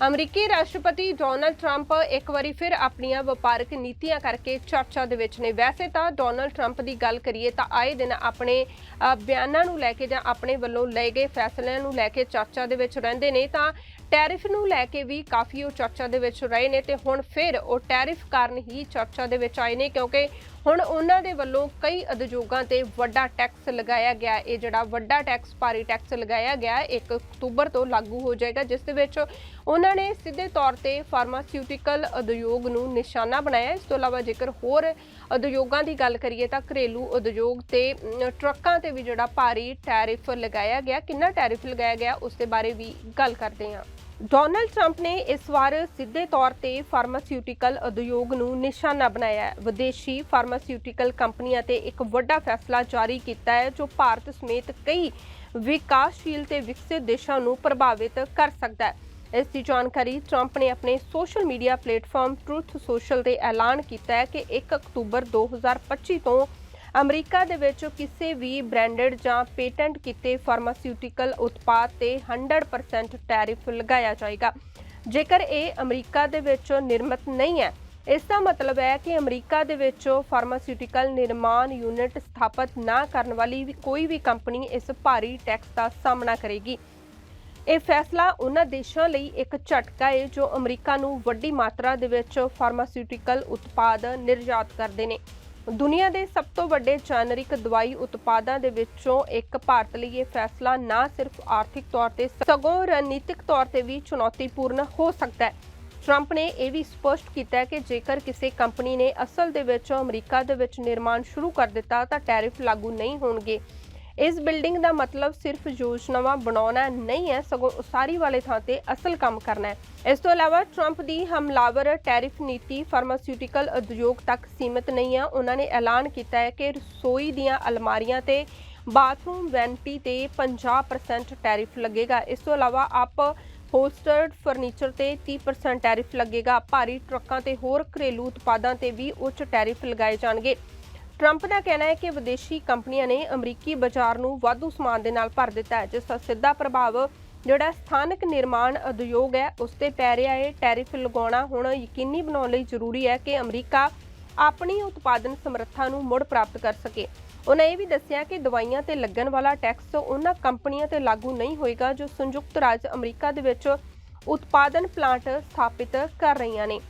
ਅਮਰੀਕੀ ਰਾਸ਼ਟਰਪਤੀ Donald Trump ਇੱਕ ਵਾਰੀ ਫਿਰ ਆਪਣੀਆਂ ਵਪਾਰਕ ਨੀਤੀਆਂ ਕਰਕੇ ਚਰਚਾ ਦੇ ਵਿੱਚ ਨੇ। ਵੈਸੇ ਤਾਂ ਡੋਨਲਡ ਟਰੰਪ ਦੀ ਗੱਲ ਕਰੀਏ ਤਾਂ ਆਏ ਦਿਨ ਆਪਣੇ ਬਿਆਨਾਂ ਨੂੰ ਲੈ ਕੇ ਜਾਂ ਆਪਣੇ ਵੱਲੋਂ ਲਏ ਗਏ ਫੈਸਲਿਆਂ ਨੂੰ ਲੈ ਕੇ ਚਰਚਾ ਦੇ ਵਿੱਚ ਰਹਿੰਦੇ ਨੇ ਤਾਂ ਟੈਰਿਫ ਨੂੰ ਲੈ ਕੇ ਵੀ ਕਾਫੀ ਉਹ ਚਰਚਾ ਦੇ ਵਿੱਚ ਰਹੇ ਨੇ ਤੇ ਹੁਣ ਫਿਰ ਉਹ ਟੈਰਿਫ ਕਾਰਨ ਹੀ ਚਰਚਾ ਦੇ ਵਿੱਚ ਆਏ ਨੇ ਕਿਉਂਕਿ ਹੁਣ ਉਹਨਾਂ ਦੇ ਵੱਲੋਂ ਕਈ ਉਦਯੋਗਾਂ ਤੇ ਵੱਡਾ ਟੈਕਸ ਲਗਾਇਆ ਗਿਆ। ਇਹ ਜਿਹੜਾ ਵੱਡਾ ਟੈਕਸ, ਭਾਰੀ ਟੈਕਸ ਲਗਾਇਆ ਗਿਆ 1 ਅਕਤੂਬਰ ਤੋਂ ਲਾਗੂ ਹੋ ਜਾਏਗਾ, ਜਿਸ ਦੇ ਵਿੱਚ ਉਹਨਾਂ ਨੇ ਸਿੱਧੇ ਤੌਰ ਤੇ ਫਾਰਮਾਸਿਊਟੀਕਲ ਉਦਯੋਗ ਨੂੰ ਨਿਸ਼ਾਨਾ ਬਣਾਇਆ। ਇਸ ਤੋਂ ਇਲਾਵਾ ਜੇਕਰ ਹੋਰ ਉਦਯੋਗਾਂ ਦੀ ਗੱਲ ਕਰੀਏ ਤਾਂ ਘਰੇਲੂ ਉਦਯੋਗ ਤੇ ਟਰੱਕਾਂ ਤੇ ਵੀ ਜਿਹੜਾ ਭਾਰੀ ਟੈਰਿਫ ਲਗਾਇਆ ਗਿਆ। ਕਿੰਨਾ ਟੈਰਿਫ ਲਗਾਇਆ ਗਿਆ, ਉਸ ਦੇ ਬਾਰੇ ਵੀ ਗੱਲ ਕਰਦੇ ਹਾਂ। ਡੋਨਲਡ ਟਰੰਪ ਨੇ ਇਸ ਵਾਰ ਸਿੱਧੇ ਤੌਰ ਤੇ ਫਾਰਮਾਸਿਊਟੀਕਲ ਉਦਯੋਗ ਨੂੰ ਨਿਸ਼ਾਨਾ ਬਣਾਇਆ ਹੈ। ਵਿਦੇਸ਼ੀ ਫਾਰਮਾਸਿਊਟੀਕਲ ਕੰਪਨੀਆਂ ਤੇ ਇੱਕ ਵੱਡਾ ਫੈਸਲਾ ਜਾਰੀ ਕੀਤਾ ਹੈ, ਜੋ ਭਾਰਤ ਸਮੇਤ ਕਈ ਵਿਕਾਸਸ਼ੀਲ ਤੇ ਵਿਕਸਿਤ ਦੇਸ਼ਾਂ ਨੂੰ ਪ੍ਰਭਾਵਿਤ ਕਰ ਸਕਦਾ ਹੈ। ਇਸ ਦੀ ਜਾਣਕਾਰੀ ਟਰੰਪ ਨੇ ਆਪਣੇ social media platform Truth Social ਤੇ ਐਲਾਨ ਕੀਤਾ ਹੈ ਕਿ 1 ਅਕਤੂਬਰ 2025 ਤੋਂ ਅਮਰੀਕਾ ਦੇ ਵਿੱਚ ਕਿਸੇ ਵੀ ਬ੍ਰਾਂਡਡ ਜਾਂ ਪੇਟੈਂਟ ਕੀਤੇ ਫਾਰਮਾਸਿਊਟੀਕਲ ਉਤਪਾਦ ਤੇ 100% ਟੈਰਿਫ ਲਗਾਇਆ ਜਾਏਗਾ। ਜੇਕਰ ਇਹ ਅਮਰੀਕਾ ਦੇ ਵਿੱਚ ਨਿਰਮਿਤ ਨਹੀਂ ਹੈ, ਇਸ ਦਾ ਮਤਲਬ ਹੈ ਕਿ ਅਮਰੀਕਾ ਦੇ ਵਿੱਚ ਫਾਰਮਾਸਿਊਟੀਕਲ ਨਿਰਮਾਣ ਯੂਨਿਟ ਸਥਾਪਿਤ ਨਾ ਕਰਨ ਵਾਲੀ ਕੋਈ ਵੀ ਕੰਪਨੀ ਇਸ ਭਾਰੀ ਟੈਕਸ ਦਾ ਸਾਹਮਣਾ ਕਰੇਗੀ। ਇਹ ਫੈਸਲਾ ਉਹਨਾਂ ਦੇਸ਼ਾਂ ਲਈ ਇੱਕ ਝਟਕਾ ਹੈ ਜੋ ਅਮਰੀਕਾ ਨੂੰ ਵੱਡੀ ਮਾਤਰਾ ਦੇ ਵਿੱਚ ਫਾਰਮਾਸਿਊਟੀਕਲ ਉਤਪਾਦ ਨਿਰਯਾਤ ਕਰਦੇ ਨੇ। ਦੁਨੀਆ ਦੇ ਸਭ ਤੋਂ ਵੱਡੇ ਜੈਨਰਿਕ ਦਵਾਈ ਉਤਪਾਦਾਂ ਦੇ ਵਿੱਚੋਂ ਇੱਕ ਭਾਰਤ ਲਈ ਇਹ ਫੈਸਲਾ ਨਾ ਸਿਰਫ ਆਰਥਿਕ ਤੌਰ ਤੇ, ਸਗੋਂ ਰਣਨੀਤਿਕ ਤੌਰ ਤੇ ਵੀ ਚੁਣੌਤੀਪੂਰਨ ਹੋ ਸਕਦਾ ਹੈ। ਟਰੰਪ ਨੇ ਇਹ ਵੀ ਸਪਸ਼ਟ ਕੀਤਾ ਕਿ ਜੇਕਰ ਕਿਸੇ ਕੰਪਨੀ ਨੇ ਅਸਲ ਦੇ ਵਿੱਚ ਅਮਰੀਕਾ ਦੇ ਵਿੱਚ ਨਿਰਮਾਣ ਸ਼ੁਰੂ ਕਰ ਦਿੱਤਾ ਤਾਂ ਟੈਰਿਫ ਲਾਗੂ ਨਹੀਂ ਹੋਣਗੇ। ਇਸ ਬਿਲਡਿੰਗ ਦਾ ਮਤਲਬ ਸਿਰਫ ਯੋਜਨਾਵਾਂ ਬਣਾਉਣਾ ਨਹੀਂ ਹੈ, ਸਗੋਂ ਉਸਾਰੀ ਵਾਲੇ ਥਾਂ ਤੇ ਅਸਲ ਕੰਮ ਕਰਨਾ ਹੈ। ਇਸ ਤੋਂ ਇਲਾਵਾ ਟਰੰਪ ਦੀ ਹਮਲਾਵਰ ਟੈਰਿਫ ਨੀਤੀ ਫਾਰਮਾਸਿਊਟੀਕਲ ਉਦਯੋਗ ਤੱਕ ਸੀਮਿਤ ਨਹੀਂ ਹੈ। ਉਹਨਾਂ ਨੇ ਐਲਾਨ ਕੀਤਾ ਹੈ ਕਿ ਰਸੋਈ ਦੀਆਂ ਅਲਮਾਰੀਆਂ ਤੇ ਬਾਥਰੂਮ ਵੈਂਟੀ ਤੇ 50% ਟੈਰਿਫ ਲੱਗੇਗਾ। ਇਸ ਤੋਂ ਇਲਾਵਾ ਆਪ ਹੋਸਟਰਡ ਫਰਨੀਚਰ ਤੇ 30% ਟੈਰਿਫ ਲੱਗੇਗਾ। ਭਾਰੀ ਟਰੱਕਾਂ ਤੇ ਹੋਰ ਘਰੇਲੂ ਉਤਪਾਦਾਂ ਤੇ ਵੀ ਉੱਚ ਟੈਰਿਫ ਲਗਾਏ ਜਾਣਗੇ। ਟਰੰਪ ਦਾ ਕਹਿਣਾ ਹੈ ਕਿ ਵਿਦੇਸ਼ੀ ਕੰਪਨੀਆਂ ਨੇ ਅਮਰੀਕੀ ਬਾਜ਼ਾਰ ਨੂੰ ਵਾਧੂ ਸਮਾਨ ਦੇ ਨਾਲ ਭਰ ਦਿੱਤਾ ਹੈ, ਜਿਸ ਦਾ ਸਿੱਧਾ ਪ੍ਰਭਾਵ ਜਿਹੜਾ ਸਥਾਨਕ ਨਿਰਮਾਣ ਉਦਯੋਗ ਹੈ, ਉਸ ਤੇ ਪੈ ਰਿਹਾ ਹੈ। ਟੈਰਿਫ ਲਗਾਉਣਾ ਹੁਣ ਯਕੀਨੀ ਬਣਾਉਣ ਲਈ ਜ਼ਰੂਰੀ ਹੈ ਕਿ ਅਮਰੀਕਾ ਆਪਣੀ ਉਤਪਾਦਨ ਸਮਰੱਥਾ ਨੂੰ ਮੁੜ ਪ੍ਰਾਪਤ ਕਰ ਸਕੇ। ਉਹਨਾਂ ਇਹ ਵੀ ਦੱਸਿਆ ਕਿ ਦਵਾਈਆਂ ਤੇ ਲੱਗਣ ਵਾਲਾ ਟੈਕਸ ਉਹਨਾਂ ਕੰਪਨੀਆਂ ਤੇ ਲਾਗੂ ਨਹੀਂ ਹੋਏਗਾ, ਜੋ ਸੰਯੁਕਤ ਰਾਜ ਅਮਰੀਕਾ ਦੇ ਵਿੱਚ ਉਤਪਾਦਨ ਪਲਾਂਟ ਸਥਾਪਿਤ ਕਰ ਰਹੀਆਂ ਨੇ।